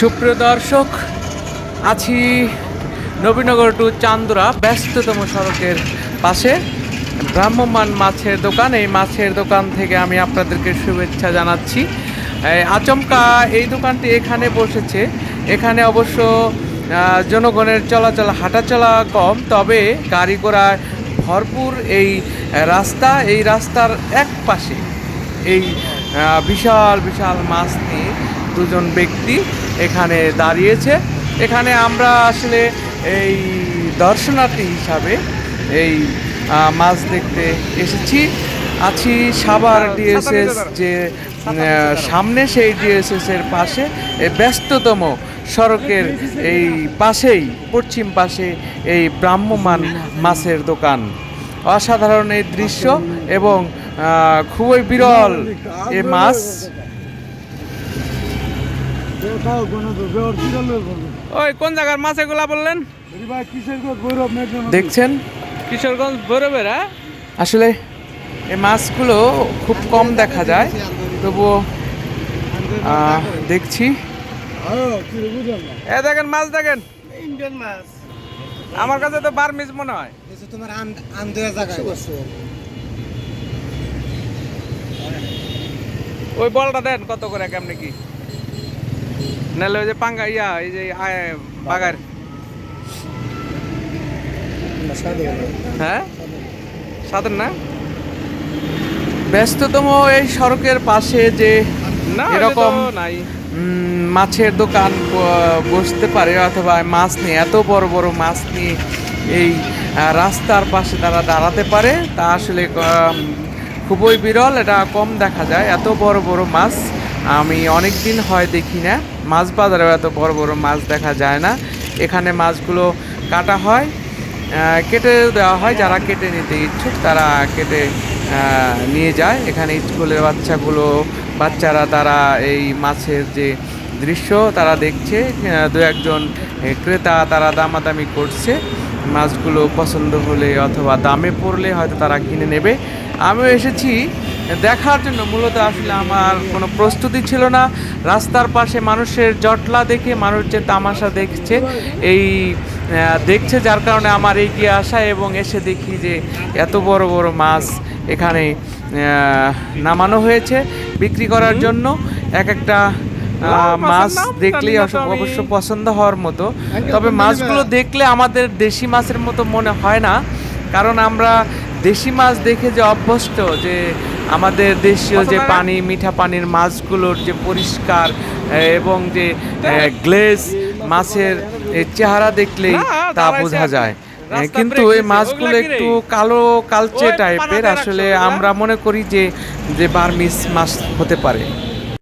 সুপ্রিয় দর্শক, আছি নবীনগর টু চান্দুরা, ব্যস্ততম সড়কের পাশে। ভ্রাম্যমান মাছের দোকান, এই মাছের দোকান থেকে আমি আপনাদেরকে শুভেচ্ছা জানাচ্ছি। আচমকা এই দোকানটি এখানে বসেছে। এখানে অবশ্য জনগণের চলাচল হাঁটাচলা কম, তবে গাড়ি ঘোড়ায় ভরপুর এই রাস্তা, এই রাস্তার এক পাশে এই বিশাল বিশাল মাছ নিয়ে দুজন ব্যক্তি এখানে দাঁড়িয়েছে। এখানে আমরা আসলে এই দর্শনার্থী হিসাবে এই মাছ দেখতে এসেছি। আছি সাভার ডিএসএস যে সামনে সেই ডিএসএস এর পাশে ব্যস্ততম সড়কের এই পাশেই পশ্চিম পাশে এই ব্রাহ্মমান মাছের দোকান। অসাধারণ এই দৃশ্য এবং খুবই বিরল এ মাছ। ওই কোন জায়গার মাছ এগুলা বললেন? দেখছেন? কিশোরগঞ্জ বরবের আসলে এই মাছগুলো খুব কম দেখা যায় তবুও দেখছি। হ্যাঁ বুঝলাম এ দেখেন মাছ দেখেন। ইন্ডিয়ান মাছ। আমার কাছে তো বারমিজ মনে হয়। তোমার ওই বলটা দেন কত করে কেমনে কি? নাহলে ওই যে পাঙ্গা ইয়া এই যে বাগার। হ্যাঁ? সাধন না? ব্যস্ততম এই সড়কের পাশে যে এরকম নাই। মাছের দোকান বসতে পারে অথবা মাছ নিয়ে এত বড় বড় মাছ নিয়ে এই রাস্তার পাশে তারা দাঁড়াতে পারে তা আসলে খুবই বিরল এটা কম দেখা যায় এত বড় বড় মাছ। আমি অনেক দিন হয় দেখি না। মাছ বাজারেও এত বড় বড় মাছ দেখা যায় না। এখানে মাছগুলো কাটা হয় কেটে দেওয়া হয়। যারা কেটে নিতে ইচ্ছুক তারা কেটে নিয়ে যায়। এখানে স্কুলের বাচ্চাগুলো, বাচ্চারা তারা এই মাছের যে দৃশ্য তারা দেখছে। দু একজন ক্রেতা তারা দামাদামি করছে। মাছগুলো পছন্দ হলে অথবা দামে পড়লে হয়তো তারা কিনে নেবে। আমিও এসেছি। দেখার জন্য মূলত আসলে আমার কোনো প্রস্তুতি ছিল না। রাস্তার পাশে মানুষের জটলা দেখে মানুষ যে তামাশা দেখছে এই দেখছে যার কারণে আমার এগিয়ে আসা এবং এসে দেখি যে এত বড় বড় মাছ এখানে নামানো হয়েছে বিক্রি করার জন্য। এক একটা মাছ দেখলেই অবশ্য পছন্দ হওয়ার মতো। তবে মাছগুলো দেখলে আমাদের দেশি মাছের মতো মনে হয় না। কারণ আমরা দেশি মাছ দেখে যে অভ্যস্ত যে আমাদের দেশীয় যে পানি মিঠা পানির মাছগুলোর যে পরিষ্কার এবং যে গ্লেস মাছের চেহারা দেখলেই তা বোঝা যায়। কিন্তু এই মাছগুলো একটু কালো কালচে টাইপের আসলে আমরা মনে করি যে যে বার্মিস মাছ হতে পারে।